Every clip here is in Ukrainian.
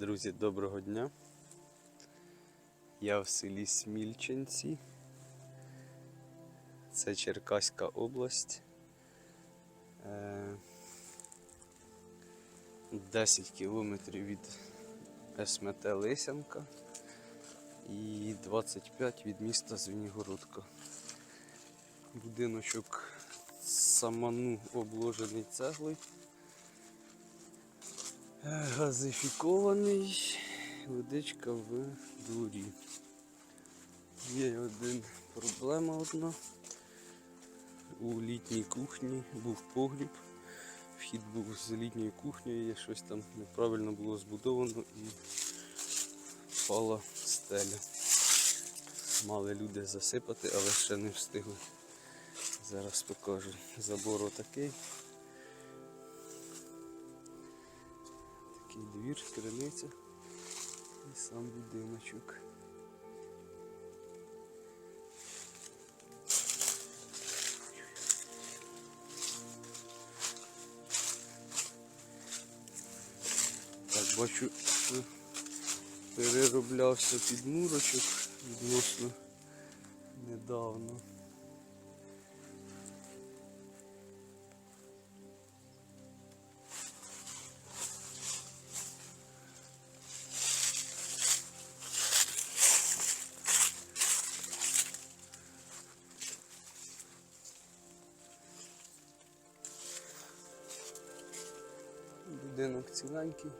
Друзі, доброго дня. Я в селі Смільченці. Це Черкаська область. Е, 10 кілометрів від СМТ Лисянка і 25 від міста Звенігородка. Будиночок саману обложений цеглою. Газифікований, водичка в дворі. Є один проблема одна. У літній кухні був погріб. Вхід був з літньої кухні, і щось там неправильно було збудовано і впала стеля. Мали люди засипати, але ще не встигли. Зараз покажу. Забор отакий. Такий двір, криниця і сам будиночок. Так, бачу, перероблявся підмурочок відносно недавно. Будинок ціленький.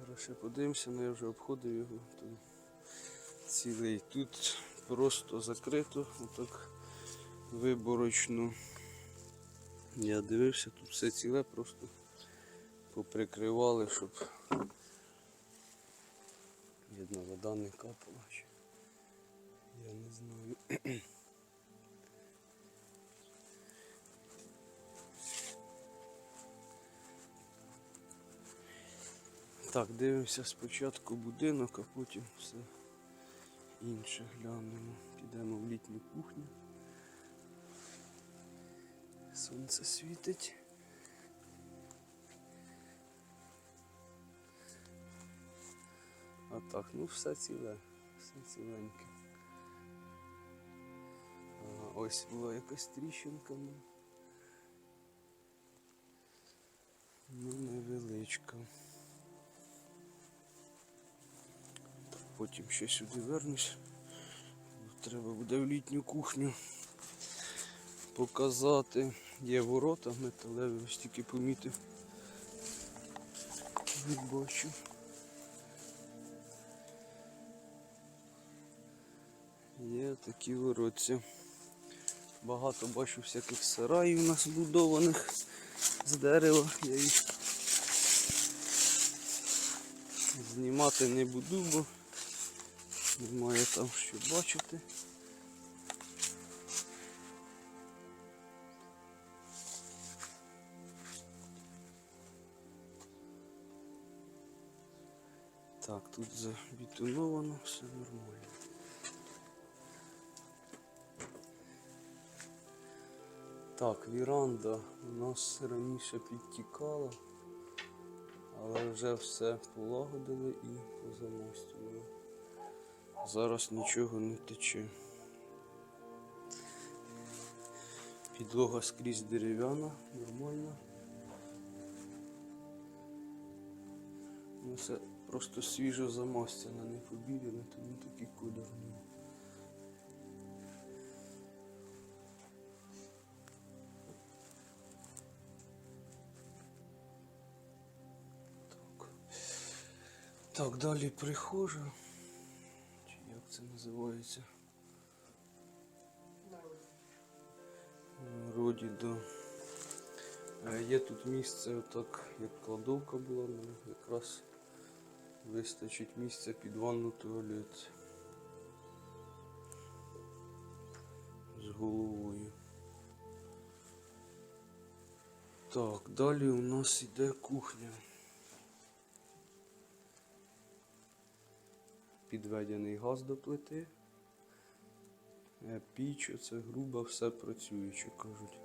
Зараз ще подивимося, але я вже обходив його. Тут цілий. Тут просто закрито, отак виборочно. Я дивився, тут все ціле, просто поприкривали, щоб видно вода не капала. Я не знаю. Так, дивимося спочатку будинок, а потім все інше глянемо. Підемо в літню кухню. Сонце світить. А так, ну все ціле, все ціленьке. Ага, ось була якась тріщинка. Ну, ну невеличка. Потім ще сюди вернусь. Треба буде в літню кухню показати. Є ворота металеві, ось тільки помітив. Не бачу. Є такі воротці. Багато бачу всяких сараїв у нас будованих з дерева. Я їх знімати не буду, бо немає там що бачити. Так, тут забетоновано, все нормально. Так, віранда у нас раніше підтікала, але вже все полагодили і позамостили. Зараз нічого не тече. Підлога скрізь дерев'яна, нормальна. Ну, це просто свіжо замастяна, не побілене, тому такий колір. Так, далі прихожа. Це називається? Е, Роді до. Е, Є тут місце, отак, як кладовка була, ну, якраз вистачить місця під ванну туалет. З головою. Так, далі у нас іде кухня. підведений газ до плити. Е, піч, оце грубо все працює, що кажуть.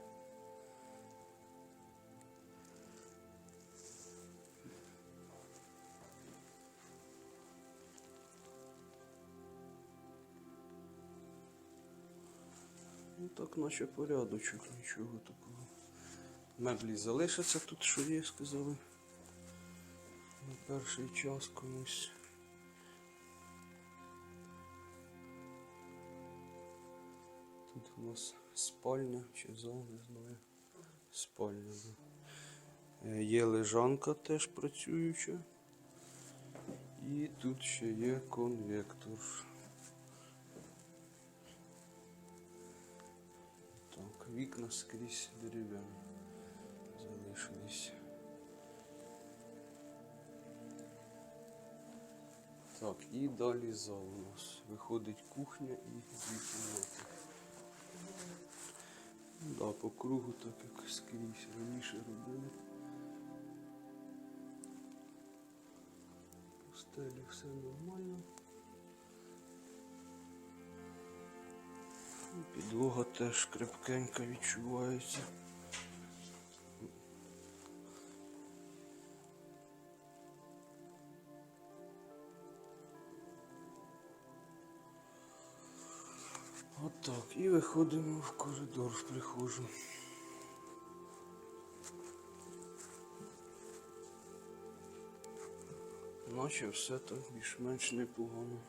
Ну так наче порядочок, нічого такого. Меблі залишаться тут, що є, сказали. На перший час комусь. Тут у нас спальня чи зал, не знаю. Спальня. Е, Є лежанка теж працююча. І тут ще є конвектор. Так, вікна скрізь дерев'яні залишились. Так, і далі зал у нас. Виходить кухня і дві кімнати. Да, по кругу так як скрізь раніше робили. По стелі все нормально. Підлога теж крепкенька відчувається. Отак. І виходимо в коридор в прихожу. Наче все так більш-менш непогано.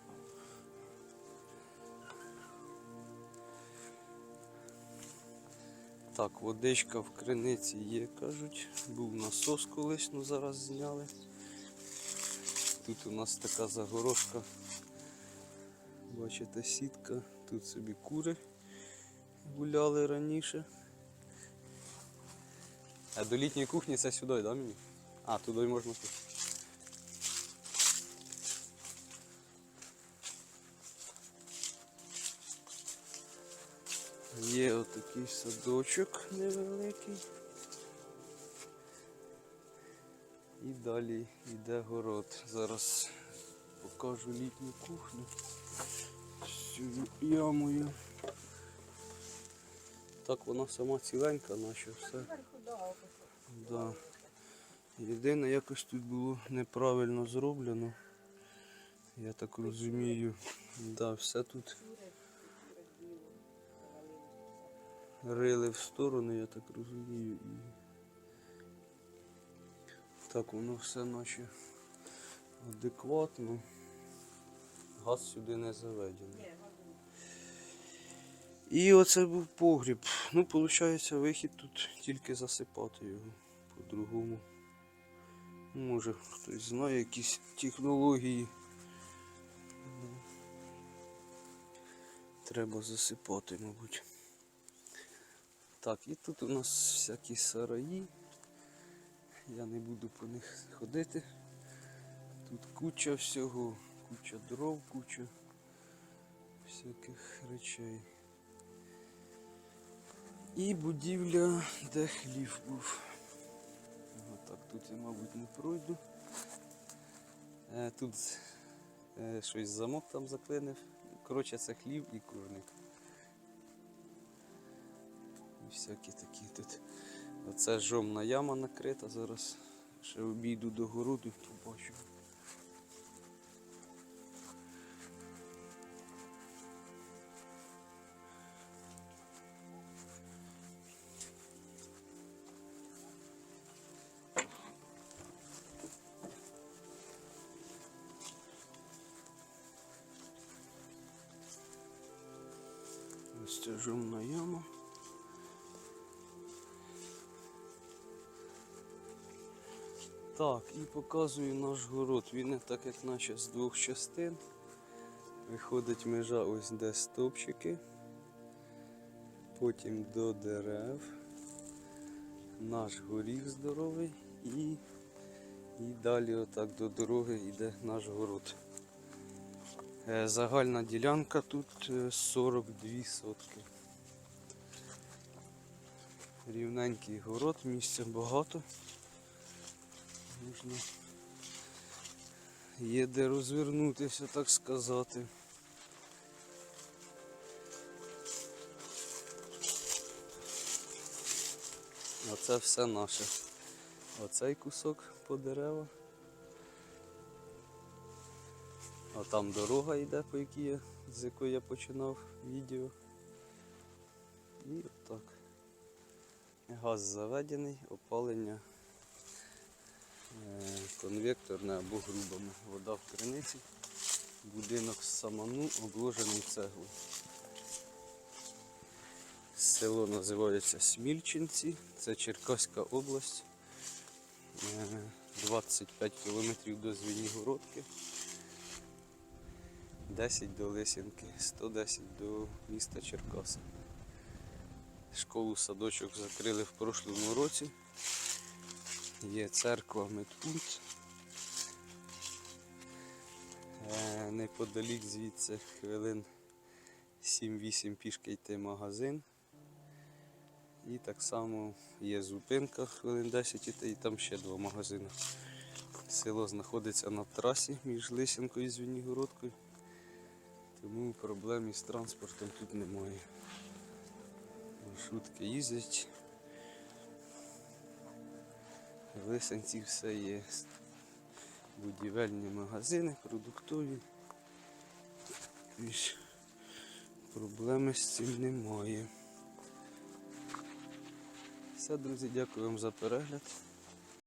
Так, водичка в криниці є, кажуть. Був насос колись, ну зараз зняли. Тут у нас така загорожка. Бачите, сітка. Тут собі кури гуляли раніше. А до літньої кухні це сюди, да, мені? А, туди можна тут. Є отакий садочок невеликий. І далі йде город. Зараз покажу літню кухню з цією ямою. Так вона сама ціленька, наче все. Да. Єдине, якось тут було неправильно зроблено. Я так розумію. Да, все тут рили в сторону, я так розумію. І... Так, воно все наче адекватно. Газ сюди не заведений. І оце був погріб. Ну, виходить, вихід тут тільки засипати його по-другому. Ну, Може хтось знає якісь технології. Треба засипати, мабуть. Так, і тут у нас всякі сараї. Я не буду по них ходити. Тут куча всього, куча дров, куча всяких речей. І будівля, де хлів був. Так, тут я, мабуть, не пройду. Е, тут е, щось замок там заклинив. Коротше, це хлів і курник. І всякі такі тут. Оце жомна яма накрита. Зараз ще обійду до городу, побачу. Ось це жомна яма. Так, і показую наш город. Він так як наче з двох частин. Виходить межа ось де стовпчики. Потім до дерев. Наш горіх здоровий і, і далі отак до дороги йде наш город. Е, Загальна ділянка тут е, 42 сотки. Рівненький город, місця багато. Можна є де розвернутися, так сказати. Оце все наше. Оцей кусок по дерева. А там дорога йде, по якій я, з якої я починав відео. І отак. Газ заведений, опалення е, конвекторне або грубому. Вода в криниці. Будинок з саману обложений цеглою. Село називається Смільчинці, це Черкаська область. Е, 25 кілометрів до Звенігородки. 10 до Лисянки, 110 до міста Черкаси. Школу садочок закрили в прошлому році. Є церква медпункт. Е, Неподалік звідси хвилин 7-8 пішки йти магазин. І так само є зупинка хвилин 10 іти, і там ще два магазини. Село знаходиться на трасі між Лисянкою і Звенігородкою. Тому проблем із транспортом тут немає. Маршрутки їздять. В Лисянці все є. Будівельні магазини, продуктові. Більш проблеми з цим немає. Все, друзі, дякую вам за перегляд.